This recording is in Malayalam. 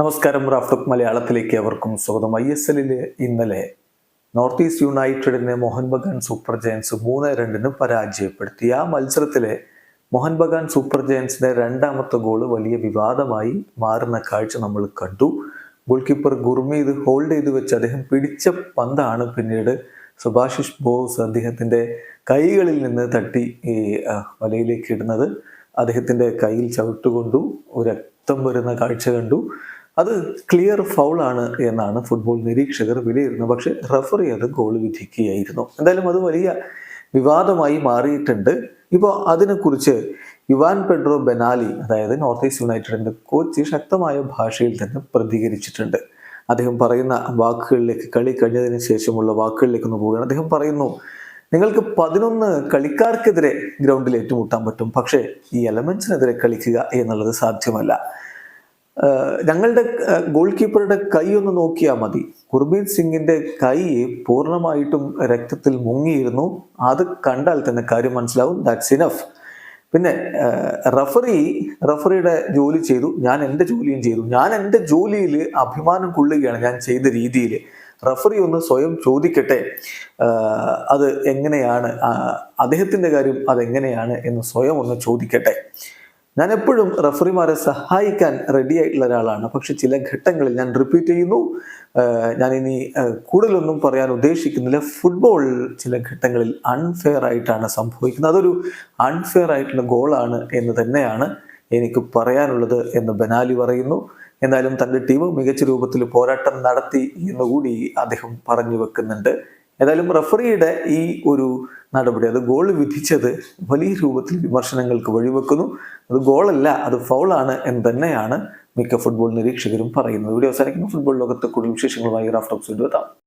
നമസ്കാരം റാഫ്റ്റോക്ക് മലയാളത്തിലേക്ക് അവർക്കും സ്വാഗതം. ഐ എസ് എല്ലിൽ ഇന്നലെ നോർത്ത് ഈസ്റ്റ് യുണൈറ്റഡിനെ മോഹൻ ബഗാൻ സൂപ്പർ ജയൻസ് മൂന്ന് രണ്ടിന് പരാജയപ്പെടുത്തി. ആ മത്സരത്തിലെ മോഹൻ ബഗാൻ സൂപ്പർ ജയൻസിന്റെ രണ്ടാമത്തെ ഗോൾ വലിയ വിവാദമായി മാറുന്ന കാഴ്ച നമ്മൾ കണ്ടു. ഗോൾ കീപ്പർ ഗുർമീത് ഹോൾഡ് ചെയ്ത് വെച്ച് അദ്ദേഹം പിടിച്ച പന്താണ് പിന്നീട് സുഭാഷിഷ് ബോസ് അദ്ദേഹത്തിന്റെ കൈകളിൽ നിന്ന് തട്ടി ഈ വലയിലേക്ക് ഇടുന്നത് അദ്ദേഹത്തിന്റെ കയ്യിൽ ചവിട്ടുകൊണ്ടു രക്തം വരുന്ന കാഴ്ച കണ്ടു. അത് ക്ലിയർ ഫൗളാണ് എന്നാണ് ഫുട്ബോൾ നിരീക്ഷകർ വിലയിരുന്നത്. പക്ഷേ റഫറി അത് ഗോൾ വിധിക്കുകയായിരുന്നു. എന്തായാലും അത് വലിയ വിവാദമായി മാറിയിട്ടുണ്ട്. ഇപ്പോൾ അതിനെക്കുറിച്ച് യുവാൻ പെഡ്രോ ബെനാലി അതായത് നോർത്ത് ഈസ്റ്റ് യുണൈറ്റഡിന്റെ കോച്ച് ശക്തമായ ഭാഷയിൽ തന്നെ പ്രതികരിച്ചിട്ടുണ്ട്. അദ്ദേഹം പറയുന്ന വാക്കുകളിലേക്ക് കളി കഴിഞ്ഞതിന് ശേഷമുള്ള വാക്കുകളിലേക്ക് ഒന്ന് പോവുകയാണ്. അദ്ദേഹം പറയുന്നു നിങ്ങൾക്ക് പതിനൊന്ന് കളിക്കാർക്കെതിരെ ഗ്രൗണ്ടിൽ ഏറ്റുമുട്ടാൻ പറ്റും. പക്ഷേ ഈ എലമെന്റ്സിനെതിരെ കളിക്കുക എന്നുള്ളത് സാധ്യമല്ല. ഞങ്ങളുടെ ഗോൾ കീപ്പറുടെ കൈ ഒന്ന് നോക്കിയാൽ മതി. ഗുർബീത് സിംഗിന്റെ കൈ പൂർണമായിട്ടും രക്തത്തിൽ മുങ്ങിയിരുന്നു. അത് കണ്ടാൽ തന്നെ കാര്യം മനസ്സിലാവും. ദാറ്റ്സ് ഇനഫ് പിന്നെ റഫറി റഫറിയുടെ ജോലി ചെയ്തു. ഞാൻ എന്റെ ജോലിയും ചെയ്തു. ഞാൻ എന്റെ ജോലിയിൽ അഭിമാനം കൊള്ളുകയാണ് ഞാൻ ചെയ്ത രീതിയിൽ. റഫറി ഒന്ന് സ്വയം ചോദിക്കട്ടെ. അത് എങ്ങനെയാണ്? അദ്ദേഹത്തിന്റെ കാര്യം അതെങ്ങനെയാണ് എന്ന് സ്വയം ഒന്ന് ചോദിക്കട്ടെ. ഞാൻ എപ്പോഴും റഫറിമാരെ സഹായിക്കാൻ റെഡി ആയിട്ടുള്ള ഒരാളാണ്. പക്ഷെ ചില ഘട്ടങ്ങളിൽ ഞാൻ റിപ്പീറ്റ് ചെയ്യുന്നു. ഞാൻ ഇനി കൂടുതലൊന്നും പറയാൻ ഉദ്ദേശിക്കുന്നില്ല. ഫുട്ബോൾ ചില ഘട്ടങ്ങളിൽ അൺഫെയർ ആയിട്ടാണ് സംഭവിക്കുന്നത്. അതൊരു അൺഫെയർ ആയിട്ടുള്ള ഗോളാണ് എന്ന് തന്നെയാണ് എനിക്ക് പറയാനുള്ളത് എന്ന് ബനാലി പറയുന്നു. എന്നാലും തന്റെ ടീം മികച്ച രൂപത്തിൽ പോരാട്ടം നടത്തി എന്നുകൂടി അദ്ദേഹം പറഞ്ഞു വെക്കുന്നുണ്ട്. ഏതായാലും റഫറിയുടെ ഈ ഒരു നടപടി അത് ഗോൾ വിധിച്ചത് വലിയ രൂപത്തിൽ വിമർശനങ്ങൾക്ക് വഴിവെക്കുന്നു. അത് ഗോളല്ല അത് ഫൗളാണ് എന്ന് തന്നെയാണ് മിക്ക ഫുട്ബോൾ നിരീക്ഷകരും പറയുന്നത്. ഇവിടെ അവസാനിക്കുന്ന. ഫുട്ബോൾ ലോകത്തെ കൂടുതൽ വിശേഷങ്ങളുമായി റാഫ്റ്റോക്സ് എത്താം.